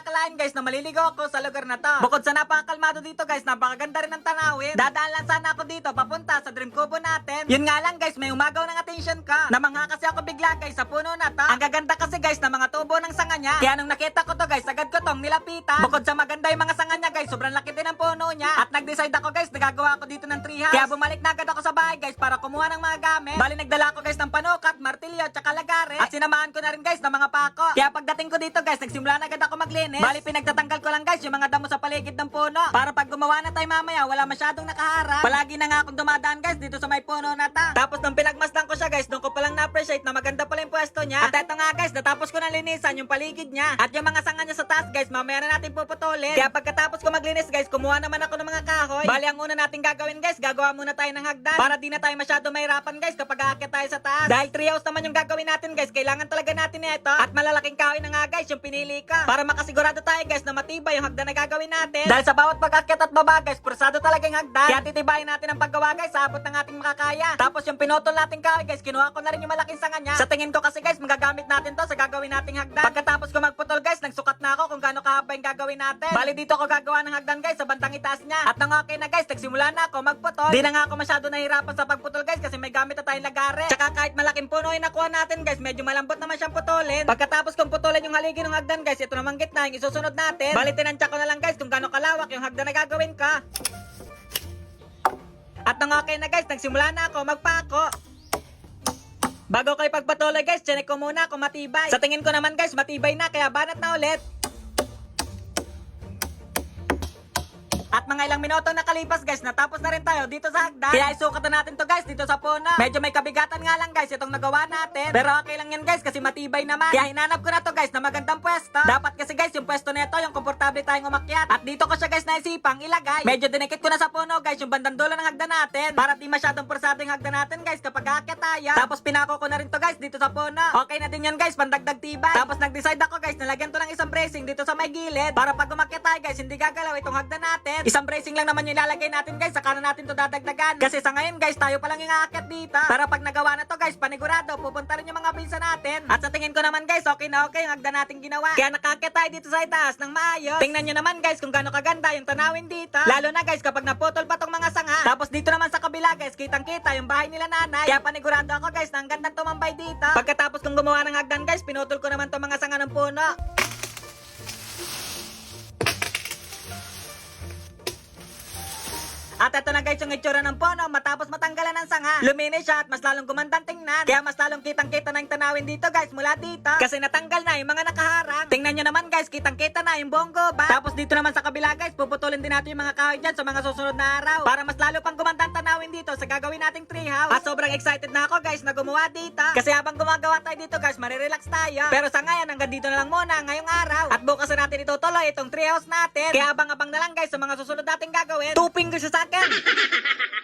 akalain guys na maliligaw ako sa lugar na to. Bukod sa napakakalmado dito guys, napakaganda rin ng tanawin. Dadaan lang sana ako dito papunta sa dream kubo natin. Yun nga lang guys, may umagaw ng attention ka. Namangha kasi ako bigla guys sa puno na to. Ang gaganda kasi guys ng mga tubo ng sanga niya. Kaya nung nakita ko to guys, agad ko tong nilapitan. Bukod sa maganda yung mga sanga niya guys, sobrang laki din ng puno niya. At nag-decide ako guys, nagagawa ako dito ng treehouse. Kaya bumalik na agad ako sa bahay guys para kumuha ng mga gamit. Bali nagdala ako guys ng panukat, martilyo, at saka lagare. At sinamahan ko na rin guys ng mga pako. Kaya pagdating ko dito guys, nagsimula na agad ako maglinis. Bali pinagtatanggal ko lang guys yung mga damo sa paligid ng puno. Para pag gumawa na tayo mamaya, wala masyadong nakaharap. Palagi na nga akong dumadaan guys dito sa may puno na ta. Tapos nung pinagmasdan niya. At eto nga guys, natapos ko na linisan yung paligid niya. At yung mga sanga niya sa taas guys, mamaya na natin puputulin. Kaya pagkatapos ko maglinis guys, kumuha naman ako ng mga kahoy. Bali ang una natin gagawin guys, gagawa muna tayo ng hagdan. Para di na tayo masyado mahirapan guys kapag aakyat tayo sa taas. Dahil treehouse naman yung gagawin natin guys, kailangan talaga natin ito. At malalaking kahoy na nga guys, yung pinili ka. Para makasigurado tayo guys na matibay yung hagdan na gagawin natin. Dahil sa bawat pag-akyat at baba guys, pursado talaga yung hagdan. Kaya titibayin natin ang paggawa guys, sa abot ng ating makakaya. Tapos yung pinutol nating kahoy guys, kinuha ko na rin yung malaking sanga niya. Sa tingin ko kasi guys, magagamit natin to sa gagawin nating hagdan. Pagkatapos ko magputol guys, nagsukat na ako kung gaano kahaba yung gagawin natin. Bali dito ako gagawa ng hagdan guys, sa bandang itaas niya. At nang okay na guys, nagsimula na ako magputol. Di na nga ako masyado nahirapan sa pagputol guys kasi may gamit na tayong lagare. Tsaka kahit malaking puno yung nakuha natin guys, medyo malambot naman siyang putulin. Pagkatapos kong putulin yung haligi ng hagdan guys, ito naman gitna yung isusunod natin. Bali tinansya ko na lang guys kung gaano kalawak yung hagdan na gagawin ka. At nang okay na guys, nagsimula na ako magpako. Bago ko ipagpatuloy guys, chinek ko muna kung matibay. Sa tingin ko naman guys, matibay na kaya banat na ulit. At mga ilang minuto na kalipas guys, natapos na rin tayo dito sa hagdan. Kaya isukat na natin to guys dito sa puno. Medyo may kabigatan nga lang guys itong nagawa natin. Pero okay lang yan guys kasi matibay naman. Kaya hinanap ko na to guys na magandang pwesto. Dapat kasi guys yung pwesto nito yung komportable tayong umakyat. At dito ko siya guys naisipang ilagay. Medyo dinikit ko na sa puno guys yung bandang dulo ng hagdan natin. Para di masyadong pursado yung hagdan natin guys kapag aakyat tayo. Tapos pinako ko na rin to guys dito sa puno. Okay na din yan guys, pandagdag tibay. Tapos nag-decide ako guys na lagyan to ng isang bracing dito sa may gilid. Para pag umakyat tayo guys, hindi gagalaw itong hagdan natin. Isang bracing lang naman yung ilalagay natin guys, saka na natin to dadagdagan. Kasi sa ngayon guys, tayo pa lang yung aakyat dito. Para pag nagawa na to guys, panigurado, pupunta rin yung mga pinsa natin. At sa tingin ko naman guys, okay na okay yung hagdan natin ginawa. Kaya nakakyat tayo dito sa itaas ng maayos. Tingnan nyo naman guys kung gaano kaganda yung tanawin dito. Lalo na guys kapag naputol pa tong mga sanga. Tapos dito naman sa kabila guys, kitang kita yung bahay nila nanay. Kaya panigurado ako guys na ang gandang tumambay dito. Pagkatapos kong gumawa ng hagdan guys, pinutol ko naman tong mga sanga ng puno. At ito na guys yung itsura ng puno matapos matanggalan ng sanga. Luminis siya at mas lalong gumandang tingnan. Kaya mas lalong kitang kita na yung tanawin dito guys mula dito. Kasi natanggal na yung mga nakaharang. Tingnan nyo naman guys, kitang kita na yung buong gubat. Tapos dito naman sa kabila guys, puputulin din natin yung mga kahoy dyan sa mga susunod na araw. Para mas lalo pang gumandang tanawin dito sa gagawin nating treehouse. At sobrang excited na ako guys na gumawa dito. Kasi habang gumagawa tayo dito guys, marirelax tayo. Pero sa ngayon hanggang dito na lang muna ngayong araw. At bukas na natin itutuloy itong treehouse natin. Kaya abang-abang na lang guys sa mga susunod nating gagawin. Two fingers sa akin.